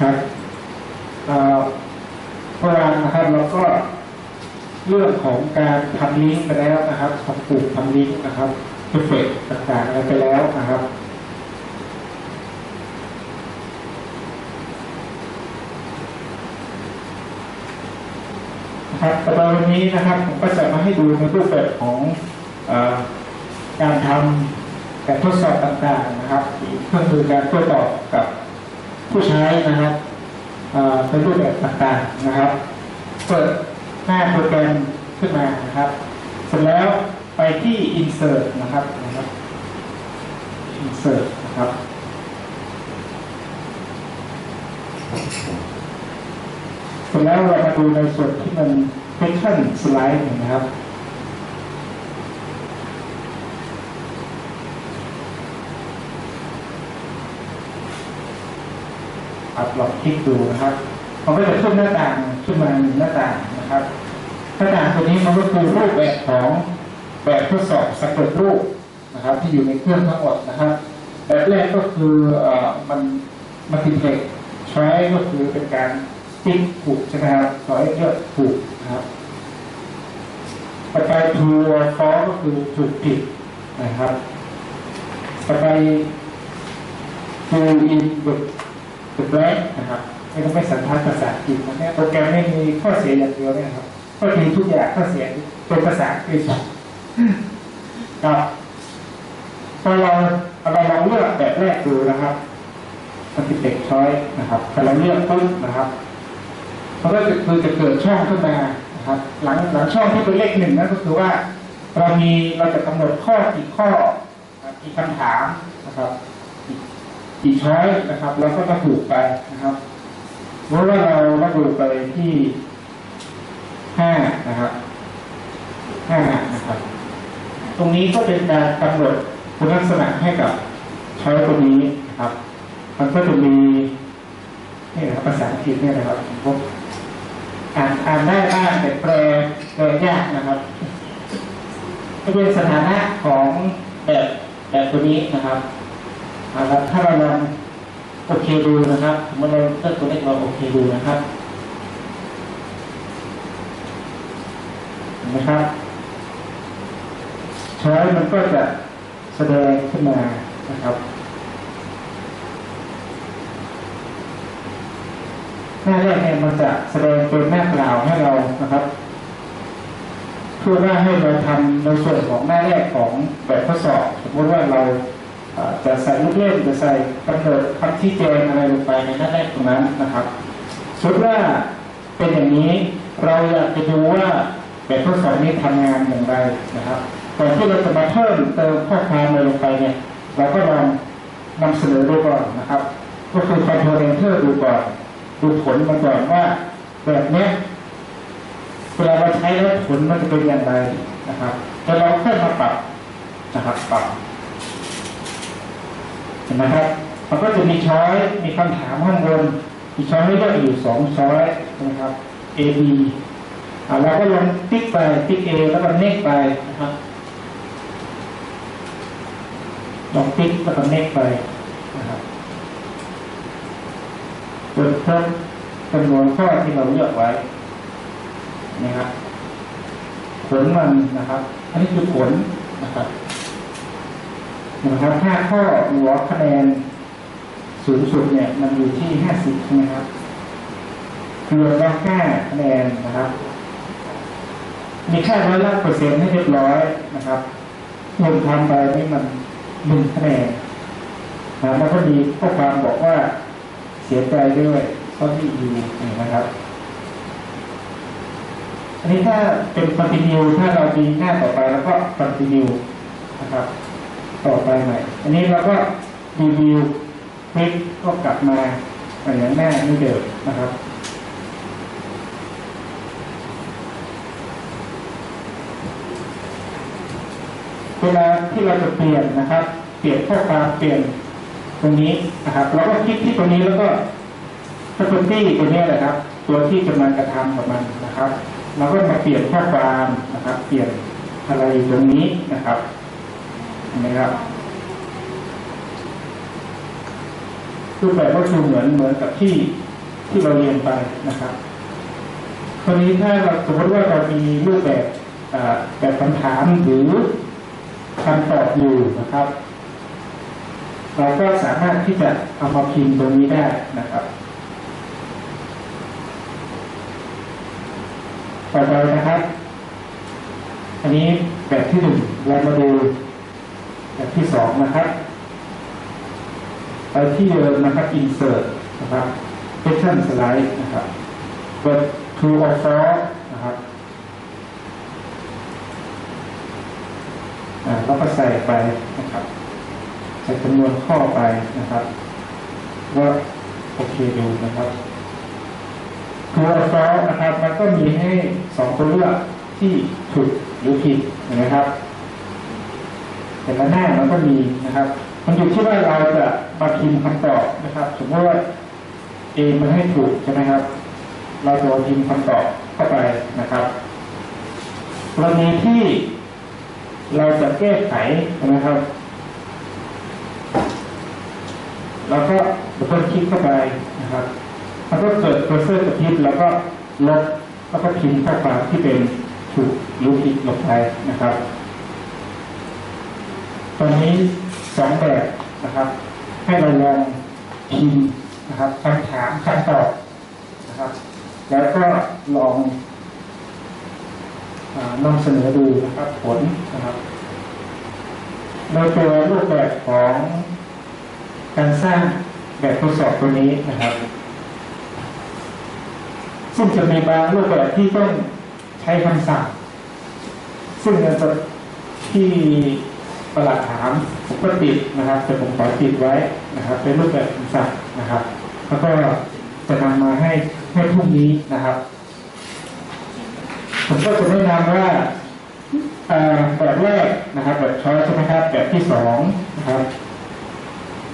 ครับเอ่อานนะครับเราก็เรื่องของการทำลิงก์ไปแล้วนะครับทำปลูกทำลิงก์นะครับเอฟเฟกต์ต่างๆอะไรไปแล้วนะครับครับแต่วันนี้นะครับผมก็จะมาให้ดูในรูปแบบของออการทำการทดสอบต่างๆนะครับเครื่องมือการทดสอบกับ ผู้ใช้นะครับเอ่อในรูปแบบต่างๆนะครับ เปิดหน้าโปรแกรมขึ้นมานะครับ เสร็จแล้วไปที่ insert นะครับนะครับ insert นะครับเสร็จแล้วเรามาดูในส่วนที่มัน question slide นะครับ ครับ ลองคลิกดูนะครับมันก็จะขึ้นหน้าต่างขึ้นมาหนึ่งหน้าต่างนะครับหน้าต่างตัวนี้มันก็คือรูปแบบของแบบทดสอบสำเร็จรูปนะครับ ที่อยู่ในเครื่องทั้งหมดนะครับ แบบแรกก็คือเอ่อมันมันติเทคใช้ก็คือเป็นการติ๊กถูกใช่ไหมครับขอให้เลือกถูกนะครับต่อไป true or false ก็คือถูกผิดนะครับต่อไป fill in the the blank นะครับไม่ต้องไปสันทัดภาษาอังกฤษนะเนี่ยโปรแกรมไม่มีข้อเสียอย่างเดียวเนี่ยครับข้อดีทุกอย่างข้อเสียเป็นภาษาอังกฤษครับพอเราเราลองเลือกแบบแรกดูนะครับมันเด็กช้อยนะครับพอเราเลือกปุ๊บนะครับมันก็จะคือจะเกิดช่องขึ้นมานะครับ หลังหลังช่องที่เป็นเลขหนึ่งนั่นก็คือว่า เรามีเราจะกำหนดข้อกี่ข้อกี่คำถามนะครับ กี่ช้อยนะครับ แล้วก็ระบุไปนะครับเมื่อว่าเราระบุไปที่ห้านะครับห้านะครับ ตรงนี้ก็เป็นการกำหนดคุณลักษณะให้กับช้อยตัวนี้นะครับ มันก็จะมีนี่นะครับภาษาอังกฤษเนี่ยนะครับผมอ่านอ่านได้บ้างแต่แปลแปลยากนะครับก็เป็นสถานะของแบบแบบตัวนี้นะครับ เอาละถ้าเราลองโอเคดูนะครับเมื่อเราเลือกตัวเลขเราโอเคดูนะครับนไหมครับใช้มันก็จะแสดงขึ้นมานะครับหน้าแรกเนี่ยมันจะแสดงเป็นหน้าเปล่าวให้เรานะครับเพื่อว่าให้เราทำในส่วนของหน้าแรกของแบบทดสอบสมมติว่าเรา จะใส่ลูกเล่นจะใส่กำเนิดคำที่แจงอะไรลงไปในหน้าแรกตรงนั้นนะครับสมมติว่าเป็นอย่างนี้เราอยากจะดูว่าแบบทดสอบนี้ทำงานอย่างไรนะครับก่อนที่เราจะมาเพิ่มเติมข้อความอะไรลงไปเนี่ยเราก็ลองนำเสนอดูก่อนนะครับ ก็คือคอนโทรลเอนเตอร์ดูก่อนดูผลมันก่อนว่าแบบเนี้ยเวลาเราใช้แล้วผลมันจะเป็นอย่างไรนะครับจะลองค่อยมาปรับนะครับปรับ เห็นไหมครับ มันก็จะมีช้อยมีคำถามข้างบนมีช้อยให้เลือกอยู่สองช้อยนะครับ A B อ่าเราก็ลองติ๊กไปติ๊ก A แล้วก็เน็กไปนะครับลองติ๊กแล้วก็เน็กไปนะครับจนครบจำนวนข้อที่เราเลือกไว้นะครับผลมันนะครับ อันนี้คือผลนะครับ นะครับห้าข้อหัวคะแนนสูงสุดเนี่ยมันอยู่ที่ห้าสิบใช่ไหมครับรวมแล้วห้าคะแนนนะครับ มีค่าร้อยละเปอร์เซ็นต์ให้เรียบร้อยนะครับรวมทำไปนี่มันหนึ่งคะแนนนะแล้วก็มีข้อความบอกว่าเสียใจด้วยข้อที่อยู่นะครับ อันนี้ถ้าเป็น continue ถ้าเรามีหน้าต่อไปแล้วก็ continue นะครับ ต่อไปใหม่ อันนี้เราก็รีวิวคลิกก็กลับมาอย่างหน้านี่เดิมนะครับเวลาที่เราจะเปลี่ยนนะครับ เปลี่ยนข้อความเปลี่ยนตรงนี้นะครับเราก็คลิกที่ตรงนี้แล้วก็ property ตัวนี้แหละครับ ตัวที่กำลังกระทำกับมันนะครับเราก็มาเปลี่ยนข้อความนะครับ เปลี่ยนอะไรอยู่ตรงนี้นะครับ นไหมครับรูปแบบก็คือเหมือนเหมือนกับที่ที่เราเรียนไปนะครับคราวนี้ถ้าเราสมมติว่าเรามีรูปแบบแบบคำถามหรือคำตอบอยู่นะครับ เราก็สามารถที่จะเอามาพิมพ์ตรงนี้ได้นะครับต่อไปนะครับ อันนี้แบบที่หนึ่งเรามาดู แบบที่สองนะครับ ไปที่เดิมนะครับ insert นะครับ section slide นะครับกด true or false นะครับอ่าแล้วก็ใส่ไปนะครับใส่จำนวนข้อไปนะครับ ว่าโอเคดูนะครับตัวอักษรนะครับ มันก็มีให้สองตัวเลือกที่ถูกหรือผิดเห็นไหมครับ แต่ละหน้ามันก็มีนะครับ มันอยู่ที่ว่าเราจะมาพิมพ์คำตอบนะครับ สมมติว่า A มันให้ถูกใช่ไหมครับ เราจะพิมพ์คำตอบเข้าไปนะครับกรณีที่เราจะแก้ไขนะครับเราก็เบิลคลิกเข้าไปนะครับมันก็เกิดเคอร์เซอร์กระพริบแล้วก็ลบแล้วก็พิมพ์ข้อความที่เป็นถูกหรือผิดลงไปนะครับ ตอนนี้สองแบบนะครับ ให้เราลองพิมพ์นะครับคำถามคำตอบนะครับ แล้วก็ลองอนำเสนอดูนะครับผลนะครับโดยตัวรูปแบบของการสร้างแบบทดสอบตัวนี้นะครับ ซึ่งจะมีบางรูปแบบที่ต้องใช้คำสั่ง ซึ่งจะที่ ประหลัดถามผมก็ติดนะครับ แต่ผมขอติดไว้นะครับ เป็นรูปแบบคำสั่งนะครับ แล้วก็จะนำมาให้ให้พรุ่งนี้นะครับ ผมก็จะแนะนำว่าแบบแรกนะครับแบบช้อยใช่ไหมครับแบบที่สองนะครับ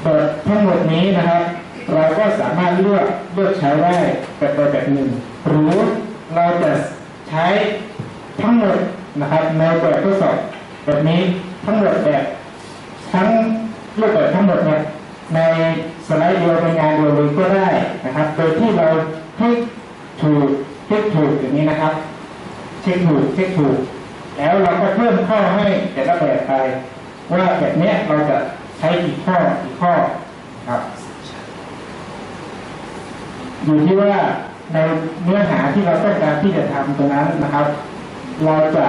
แบบทั้งหมดนี้นะครับ เราก็สามารถเลือกเลือกใช้ได้แบบใดแบบหนึ่ง หรือเราจะใช้ทั้งหมดนะครับในแบบทดสอบแบบนี้ ทั้งหมดแบบทั้งรูปแบบทั้งหมดเนี่ยในสไลด์เดียวในงานเดียวเลยก็ได้นะครับ โดยที่เราให้ถูกเช็คถูกอย่างนี้นะครับ เช็คถูกเช็คถูก แล้วเราก็เพิ่มข้อให้แต่ละแบบไปว่าแบบนี้เราจะใช้กี่ข้อกี่ข้อครับอยู่ที่ว่าในเนื้อหาที่เราต้องการที่จะทำตรงนั้นนะครับ เราจะ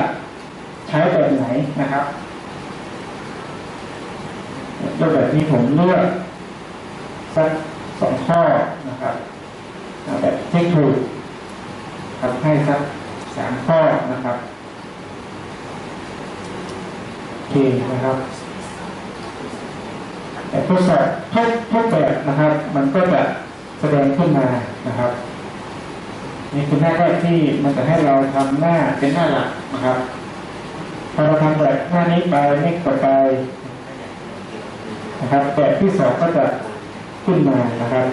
ใช้แบบไหนนะครับ รูปแบบนี้ผมเลือกสักสองข้อนะครับแบบเทคถูกครับให้สักสามข้อนะครับโอเคนะครับแต่ทดสอบทุกทุกแบบนะครับ มันก็จะแสดงขึ้นมานะครับนี่คือหน้าแรกที่มันจะให้เราทำหน้าเป็นหน้าหลักนะครับพอเราทำแบบหน้านี้ไปนี่ต่อไป นะครับแบบที่สองก็จะขึ้นมานะครับ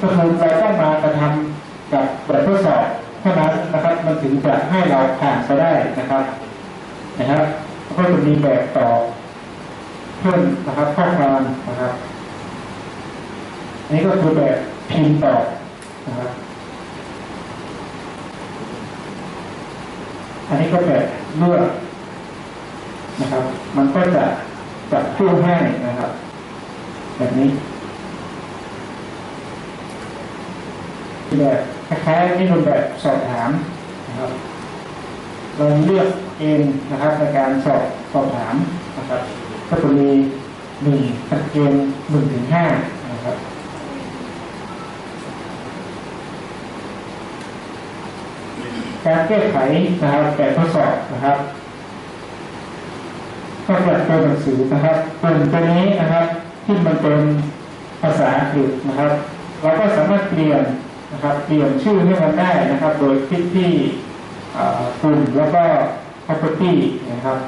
ก็คือเราต้องมากระทำกับแบบทดสอบเท่านั้นนะครับ มันถึงจะให้เราผ่านไปได้นะครับ นะครับก็จะมีแบบตอบเพิ่มนะครับข้อความนะครับอันนี้ก็คือแบบพิมพ์ตอบนะครับอันนี้ก็แบบเลือก นะครับ มันก็จะจับคู่ให้นะครับ แบบนี้แบบคล้ายๆนี่เป็นแบบสอบถามนะครับเราเลือกเองนะครับในการสอบสอบถามนะครับก็จะมีหนึ่งเกณฑ์หนึ่งถึงห้านะครับการแก้ไขนะครับแบบทดสอบนะครับ ก็จัดตัวหนังสือนะครับกลุ่มตัวนี้นะครับ ที่มันเป็นภาษาอังกฤษนะครับเราก็สามารถเปลี่ยนนะครับเปลี่ยนชื่อให้มันได้นะครับ โดยคลิกที่อ่ากลุ่มแล้วก็ property นะครับ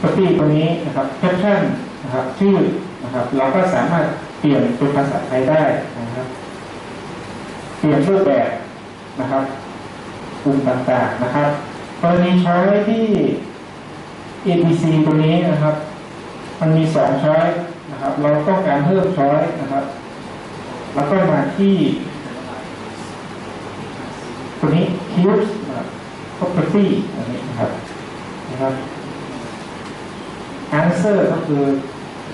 property ตัวนี้นะครับ caption นะครับชื่อนะครับ เราก็สามารถเปลี่ยนเป็นภาษาไทยได้นะครับ เปลี่ยนรูปแบบนะครับกลุ่มต่างๆนะครับกรณีช้อยที่ ABC ตัวนี้นะครับ มันมีสองช้อยนะครับ เราต้องการเพิ่มช้อยนะครับ แล้วก็มาที่ ตัวนี้ cubes นะครับ property อันนี้นะครับนะครับ answer ก็คือ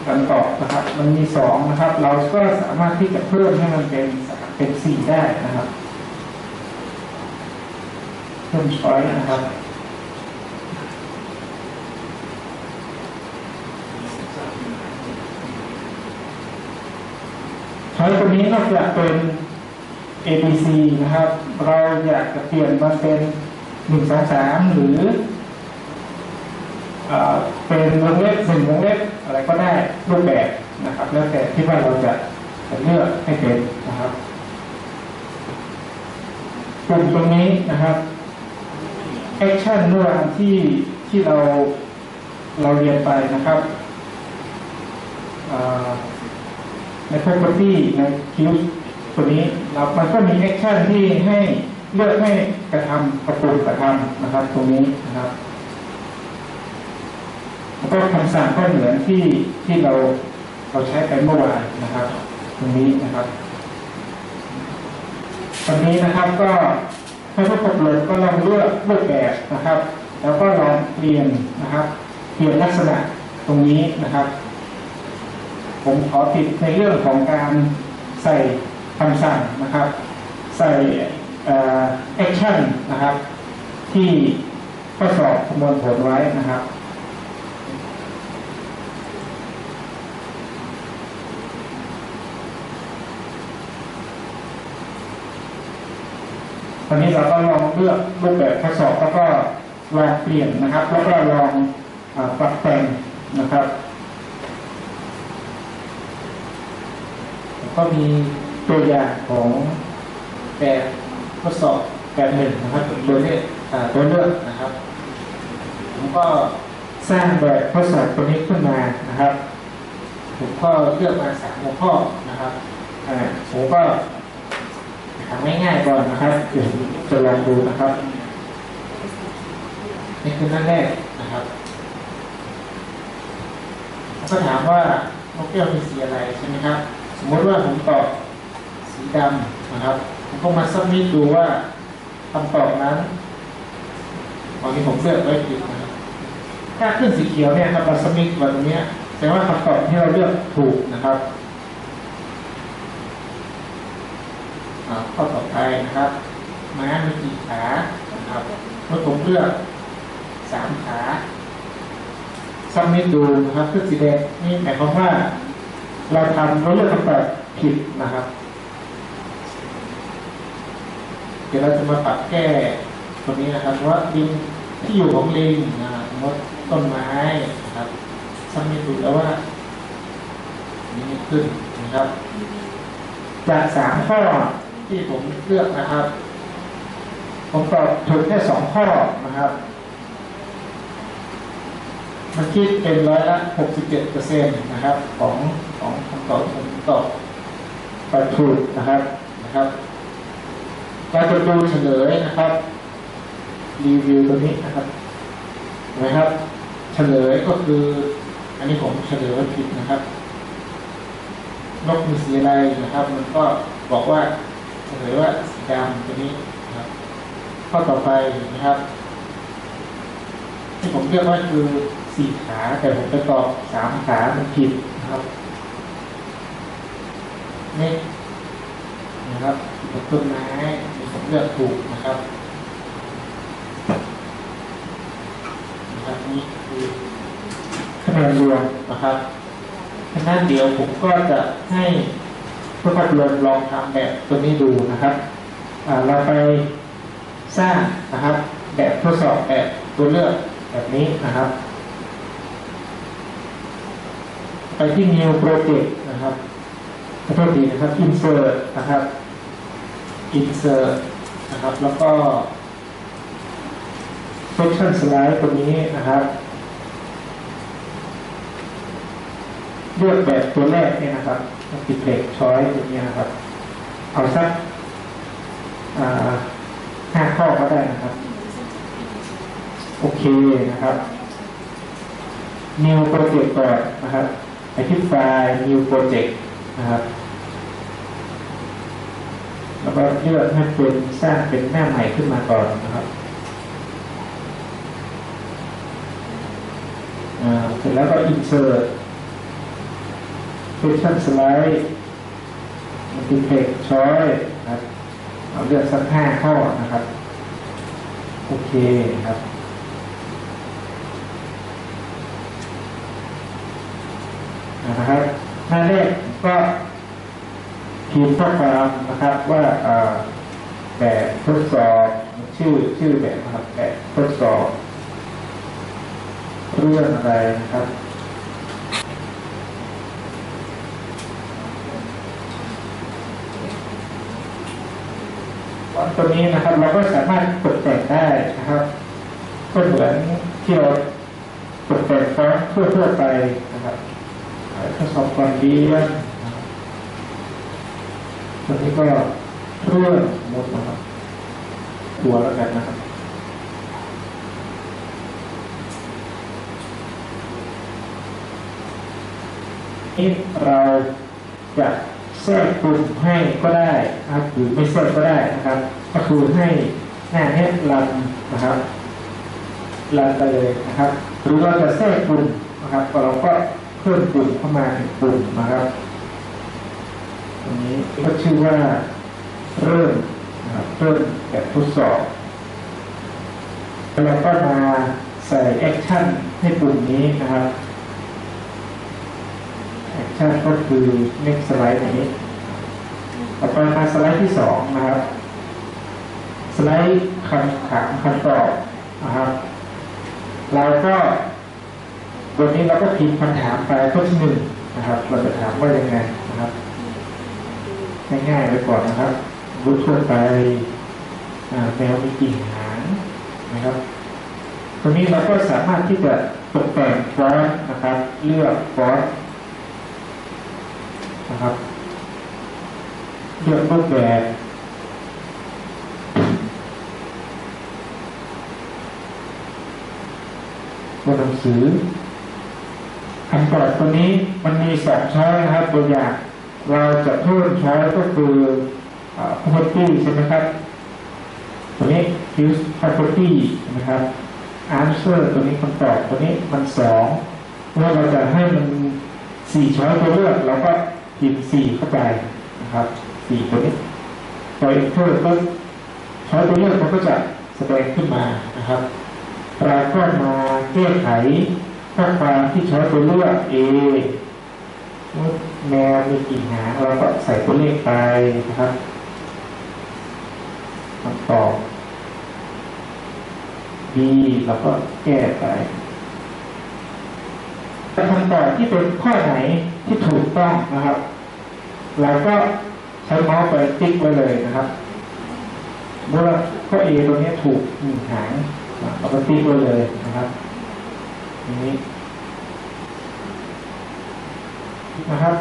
คำตอบนะครับ มันมีสองนะครับ เราก็สามารถที่จะเพิ่มให้มันเป็นเป็นสี่ได้นะครับ เพิ่มช้อยนะครับ ช้ตัวนี้นอกจากเป็น A B C นะครับ เราอยากจะเปลี่ยนมันเป็นหนึ่งสองสามหรือเอ่อเป็นวงเล็บหนึ่งวงเล็บอะไรก็ได้รูปแบบนะครับ แล้วแต่ที่ว่าเราจะเลือกให้เป็นนะครับกลุ่มตรงนี้นะครับแอคชั่นเมื่อวานที่ที่เราเราเรียนไปนะครับอ่อ ใน property ในคิวตัวนี้เรามันก็มีแอคชั่นที่ให้เลือกให้กระทำประตูกระทำนะครับ ตรงนี้นะครับแล้วก็คำสั่งก็เหมือนที่ที่เราเราใช้ไปเมื่อวานนะครับ ตรงนี้นะครับตอนนี้นะครับก็ให้ผู้ประกอบก็ลองเลือกรูปแบบนะครับ แล้วก็ลองเปลี่ยนนะครับ เปลี่ยนลักษณะตรงนี้นะครับ ผมขอติดในเรื่องของการใส่คำสั่งนะครับ ใส่แอคชั่นนะครับ ที่ข้อสอบคำนวณผลไว้นะครับตอนนี้เราก็ลองเลือกรูปแบบข้อสอบแล้วก็ลองเปลี่ยนนะครับ แล้วก็ลองอปรับแต่งนะครับ ก็มีตัวอย่างของแบบทดสอบแบบหนึ่งนะครับตัวเลขอ่าตัวเลือกนะครับ ผมก็สร้างแบบทดสอบตัวนี้ขึ้นมานะครับ ผมก็เลือกมาสามหัวข้อนะครับผมก็ทำง่ายๆก่อนนะครับเดี๋ยวจะลองดูนะครับนี่คือหน้าแรกนะครับก็ถามว่านกแก้วมีสีอะไรใช่ไหมครับ สมมติว่าผมตอบสีดำนะครับ ผมก็มาซับมิดดูว่าคำตอบนั้นตอนนี้ผมเลือกไว้ผิดนะครับถ้าขึ้นสีเขียวเนี่ยครับเราซับมิดแบบนี้แสดงว่าคำตอบที่เราเลือกถูกนะครับข้อต่อไปนะครับม้ามีกี่ขานะครับเมื่อผมเลือกสามขาซับมิดดูนะครับขึ้นสีแดงนี่หมายความว่า เราทำเราเลือกคำตอบผิดนะครับ เดี๋ยวเราจะมาปรับแก้ตรงนี้นะครับว่าดินที่อยู่ของลิงนะครับมมติต้นไม้นะครับซ้ำมีถูกแล้วว่านี่ขึ้นนะครับ จากสามข้อที่ผมเลือกนะครับ ผมตอบถูกแค่สองข้อนะครับมันคิดเป็นร้อยละ 67เปอร์เซ็นต์นะครับ ของ ของคำตอบที่ผมตอบไปถูกนะครับนะครับเราจะดูเฉลยนะครับ รีวิวตัวนี้นะครับเห็นไหมครับเฉลยก็คือ อันนี้ผมเฉลยว่าผิดนะครับนกมีสีอะไรนะครับ มันก็บอกว่าเฉลยว่าสีดำตัวนี้นะครับข้อต่อไปนะครับ ที่ผมเรียกว่าคือสี่ขาแต่ผมไปตอบสามขามันผิดนะครับ นี่นะครับกับต้นไม้มีผมเลือกถูกนะครับนะครับนี่คือคะแนนรวมนะครับคะแนนเดียวผมก็จะให้ผู้พัดลมลองทำแบบตัวนี้ดูนะครับเราไปสร้างนะครับ แบบทดสอบแบบตัวเลือกแบบนี้นะครับ ไปที่ new project นะครับ ขอโทษทีนะครับ insert นะครับ insert นะครับ แล้วก็ section slide ตัวนี้นะครับ เลือกแบบตัวแรกเนี่ยนะครับติดเล็กช้อยตัวนี้นะครับ เอาสักห้าข้อก็ได้นะครับ โอเคนะครับ new project ก่อนนะครับไปที่ไฟล์ new project นะครับ แล้วก็เลือกให้เป็นสร้างเป็นหน้าใหม่ขึ้นมาก่อนนะครับเสร็จแล้วก็ insert question slide มันเป็นเพจช้อยนะครับเราเลือกสักห้าข้อนะครับ โอเคครับ หน้าแรกก็ พิมพ์ข้อความนะครับว่าแบบทดสอบชื่อชื่อแบบนะครับแบบทดสอบ เรื่องอะไรนะครับตัวนี้นะครับเราก็สามารถตกแต่งได้นะครับก็เหมือนที่เราตกแต่งฟอนต์ทั่วๆไปนะครับทดสอบความเรียนนะครับ ตัวนี้ก็เรื่องหมดนะครับตัวแล้วกันนะครับนี้เราจะแทรกกลุ่มให้ก็ได้นะครับหรือไม่แทรกก็ได้นะครับ ก็คือให้หน้าเนี้ยรันนะครับรันไปเลยนะครับ หรือเราจะแทรกกลุ่มนะครับเราก็เพิ่มกลุ่มเข้ามาหนึ่งกลุ่มนะครับ ตรงนี้ก็ชื่อว่าเริ่มนะเริ่มแบบทดสอบแล้วเราก็มาใส่แอคชั่นให้กลุ่มนี้นะครับแอคชั่นก็คือ next slide นี้ต่อไปมาสไลด์ที่สองนะครับ สไลด์คำถามคำตอบนะครับเราก็วันนี้เราก็พิมพ์คำถามไปข้อที่หนึ่งนะครับ เราจะถามว่ายังไงนะครับ ง่ายๆไปก่อนนะครับรู้ทั่วไปแมวมีกี่หางนะครับตรงนี้เราก็สามารถที่จะตกแต่งฟอนต์นะครับ เลือกฟอนต์นะครับเลือกรูปแบบตัวหนังสือคำตอบตัวนี้มันมีสองช้อยนะครับตัวอย่าง เราจะเพิ่มช้ก็คือ property ใช่ไหมครับตัวนี้ use property นะครับ answer ตัวนี้คำตอบตัวนี้มันสองเมื่อเราจะให้มันสี่ช้อยตัวเลือกเราก็พิมพ์สี่เข้าไปนะครับสี่ตัวนี้พอ enter ก็ช้อยตัวเลือกมันก็จะแสดงขึ้นมานะครับเราก็มาแก้ไขข้อความที่ช้อยตัวเลือก A แมวมีกี่หางเราก็ใส่ตัวเลขไปนะครับคำตอบ B เราก็แก้ไปแต่คำตอบที่เป็นข้อไหนที่ถูกต้องนะครับเราก็ใช้เมาส์ไปติ๊กไว้เลยนะครับเมื่อข้อ A ตัวนี้ถูกหนึ่งหางเราก็ติ๊กไว้เลยนะครับนี้ นะครับ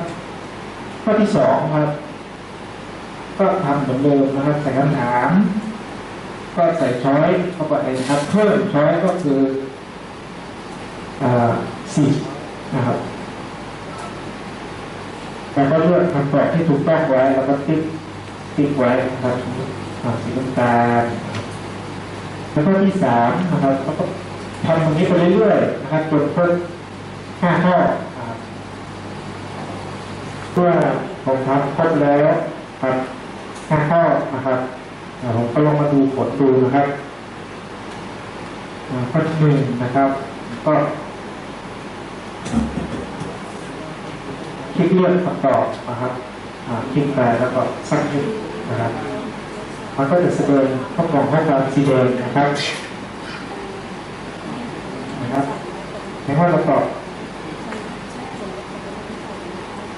ข้อที่สองครับ ก็ทำเหมือนเดิมนะครับใส่คำถาม ก็ใส่ช้อยเข้าไปนะครับ เพิ่มช้อยก็คือสี่นะครับแล้วก็เลือกคำตอบที่ถูกต้องไว้ แล้วก็ติ๊กติ๊กไว้นะครับสีน้ำตาลแล้วก็ที่สามนะครับแล้วก็ทำอย่างนี้ไปเรื่อยๆนะครับจนครบห้าข้อ เพื่อผมทำครบแล้วครับห้าข้อนะครับผมก็ลงมาดูผลดูนะครับข้อที่หนึ่งนะครับ ก็คลิกเลือกคำตอบนะครับคลิกไปแล้วก็สักนิดนะครับมันก็จะแสดงข้อกล่องข้อความสีแดงนะครับนะครับในว่าเราตอบ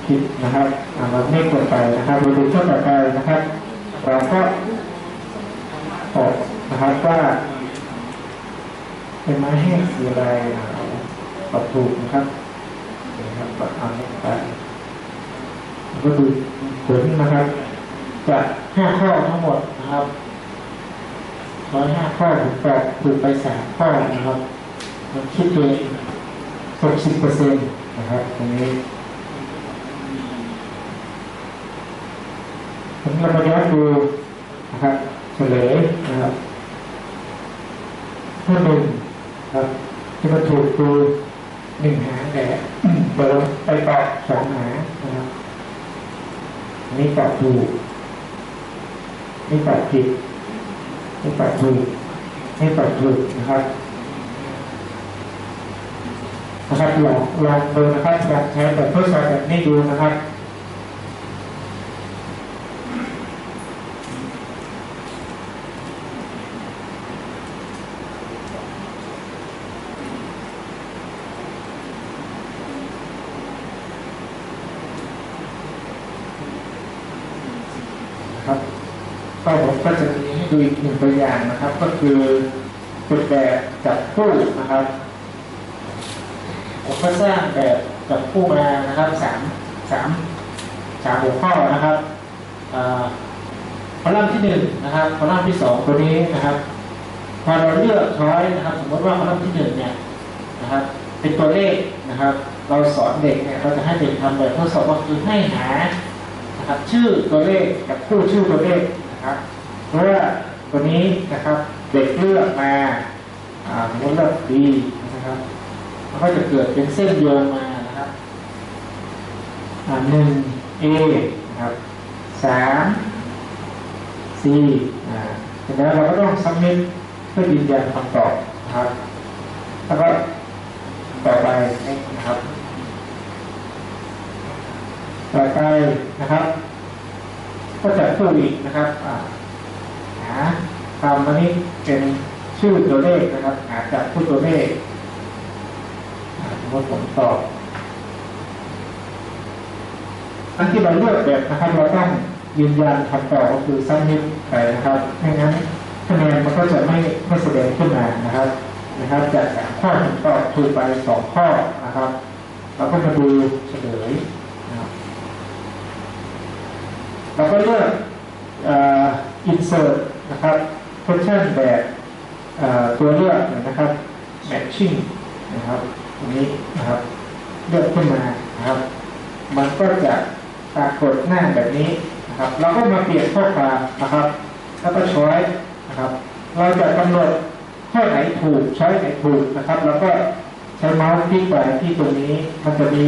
ผิดนะครับอ่าเราไม่กดไปนะครับเราดูข้อต่อไปนะครับเราก็ตอบนะครับว่าเป็นไม้แห้งคืออะไรอ่าตอบถูกนะครับนะครับก็ทำไปแล้วก็ดูผลนะครับจากห้าข้อทั้งหมดนะครับร้อยห้าข้อผมตอบถูกไปสามข้อนะครับมันคิดเองหกสิบเปอร์เซ็นต์นะครับตรงนี้ ผมเรามาย้อนดูนะครับเฉลยนะครับข้อหนึ่งครับที่มันถูกคือหนึ่งหางแต่เปิดไปตอบสองหางนะครับนี่ตอบถูกนี่ตอบผิดนี่ตอบถูกนี่ตอบถูกนะครับนะครับลองลองดูนะครับลองใช้แบบทดสอบแบบนี้ดูนะครับก็ผมก็จะมีให้ดูอีกหนึ่งตัวอย่าง นะครับ ก็คือเป็นแบบจับคู่นะครับ ผมก็สร้างแบบจับคู่มานะครับสามสามสามหัวข้อนะครับอคอลัมน์ที่หนึ่งนะครับคอลัมน์ที่สองตัวนี้นะครับ พอเราเลือกช้อยนะครับ สมมติว่าคอลัมน์ที่หนึ่งเนี่ยนะครับ เป็นตัวเลขนะครับ เราสอนเด็กเนี่ยเราจะให้เด็กทำแบบทดสอบก็คือให้หานะครับ ชื่อตัวเลขกับคู่ชื่อตัวเลขนะครับเพราะว่า ตัวนี้นะครับเด็กเลือกมาอ่าสมมติเลือก B นะครับมันก็จะเกิดเป็นเส้นโยงมานะครับหนึ่ง A นะครับสาม C อ่าเสร็จแล้วเราก็ต้องซัมมิตเพื่อยืนยันคำตอบนะครับแล้วก็ต่อไปนะครับต่อไปนะครับ ก็จะคู่อีกนะครับอ่า หาคำอันนี้เป็นชื่อตัวเลขนะครับ หาจากคู่ตัวเลขสมมติผมตอบอันที่เราเลือกแบบนะครับเราต้องยืนยันคำตอบก็คือซ้ำนิดไปนะครับไม่งั้นคะแนนมันก็จะไม่ไม่แสดงขึ้นมานะครับนะครับ จากสามข้อผมตอบถูกไปสองข้อนะครับเราก็มาดูเฉลยนะครับเราก็เลือกอ่อ insert นะครับ question แบบตัวเลือกนะครับ matching นะครับตรงนี้นะครับเลือกขึ้นมานะครับ มันก็จะปรากฏหน้าแบบนี้นะครับเราก็มาเปลี่ยนข้อความนะครับแล้วก็ช้อยนะครับ เราจะกำหนดข้อไหนถูกช้อยไหนถูกนะครับแล้วก็ใช้เมาส์คลิกไปที่ตรงนี้มันจะมี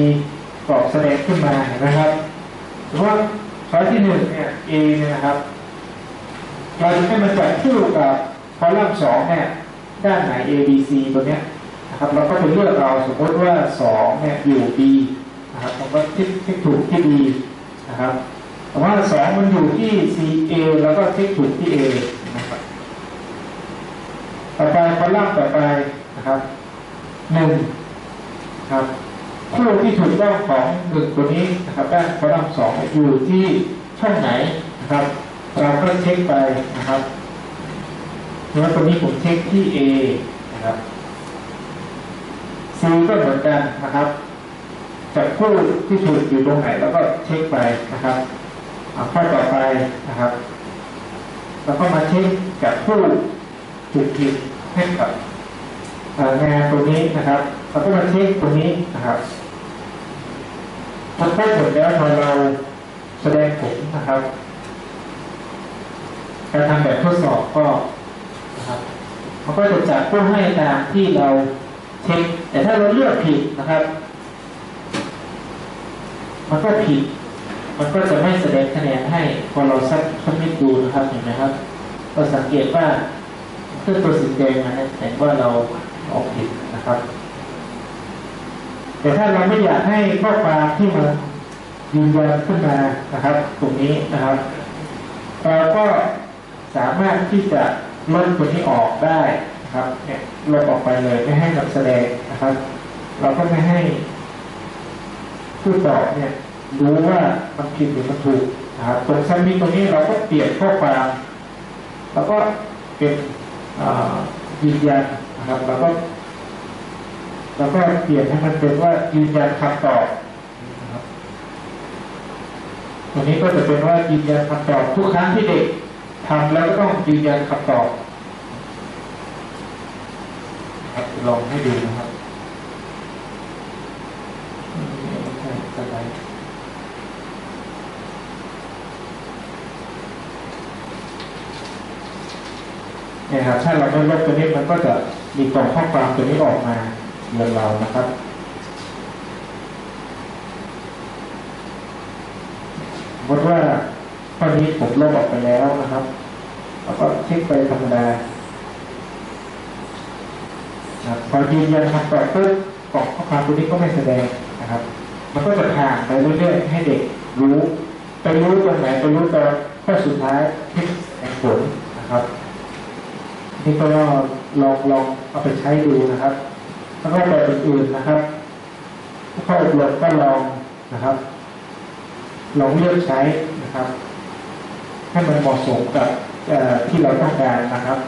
กรอบแสดงขึ้นมานไหมครับสมมติว่าช้อยที่หนึ่งเนี่ย A เนี่ยนะครับ เราจะให้มันจับคู่กับคอลัมน์สองเนี่ยด้านไหน A B C ตัวเนี้ยนะครับเราก็ไปเลือกเราสมมติว่าสองเนี่ยอยู่ B นะครับผมก็ทิกทิกถูกที่ B นะครับแต่ว่าสองมันอยู่ที่ C A แล้วก็ทิกถูกที่ A นะครับต่อไปคอลัมน์ต่อไปนะครับหนึ่งครับคู่ที่ถูกต้องของหนึ่งตัวนี้นะครับด้านคอลัมน์สองอยู่ที่ช่องไหนนะครับ เราก็เช็คไปนะครับแล้วตัวนี้ผมเช็คที่ A นะครับ C ก็เหมือนกันนะครับจับคู่ที่ถูกอยู่ตรงไหน แล้วก็เช็คไปนะครับอ่าข้อต่อไปนะครับ แล้วก็มาเช็คจับคู่ถูกผิดให้กับงานตัวนี้นะครับแล้วก็มาเช็คตัวนี้นะครับพอได้ผลแล้วพอเราแสดงผลนะครับ การทำแบบทดสอบก็นะครับมันก็จะจัดผู้ให้ตามที่เราเช็คแต่ถ้าเราเลือกผิดนะครับ มันก็ผิด มันก็จะไม่แสดงคะแนนให้พอเราซักสักนิดดูนะครับเห็นไหมครับเราสังเกตว่าเครื่องตัวสีแดงนี่ยแสดงว่าเราออกผิดนะครับ แต่ถ้าเราไม่อยากให้ข้อความที่มันยืนยันขึ้นมานะครับ ตรงนี้นะครับเราก็ สามารถที่จะลดตัวนี้ออกได้นะครับเนี่ยลบออกไปเลยไม่ให้มันแสดงนะครับ เราก็ไม่ให้ผู้ตอบเนี่ยรู้ว่ามันผิดหรือมันถูกนะครับตรงซัมมิตตรงนี้เราก็เปลี่ยนข้อความแล้วก็เป็นอ่ายืนยันนะครับแล้วก็แล้วก็เปลี่ยนให้มันเป็นว่ายืนยันคำตอนะครับตรงนี้ก็จะเป็นว่ายืนยันคำตอบทุกครั้งที่เด็ก ทำแล้วก็ต้องยืนยันคำตอบลองให้ดูนะครับเนี่ยครับถ้าเราไม่ลบตัวนี้มันก็จะมีกล่องข้อความตัวนี้ออกมาเรื่องเรานะครับสมมติว่าข้อนี้ผมลบออกไปแล้วนะครับ แล้วก็คลิกไปธรรมดาครับพอยืนยันคำตอบปุ๊บกล่องข้อความตัวนี้ก็ไม่แสดงนะครับ มันก็จะผ่านไปเรื่อยๆให้เด็กรู้ไปรู้ตรงไหนไปรู้ตอนข้อสุดท้ายที่แห่งผลนะครับ นี่ก็ลองลองเอาไปใช้ดูนะครับ แล้วก็แบบอื่นๆนะครับข้ออบรมก็ลองนะครับ ลองเลือกใช้นะครับ ให้มันเหมาะสมกับ ที่เราต้องการนะครับ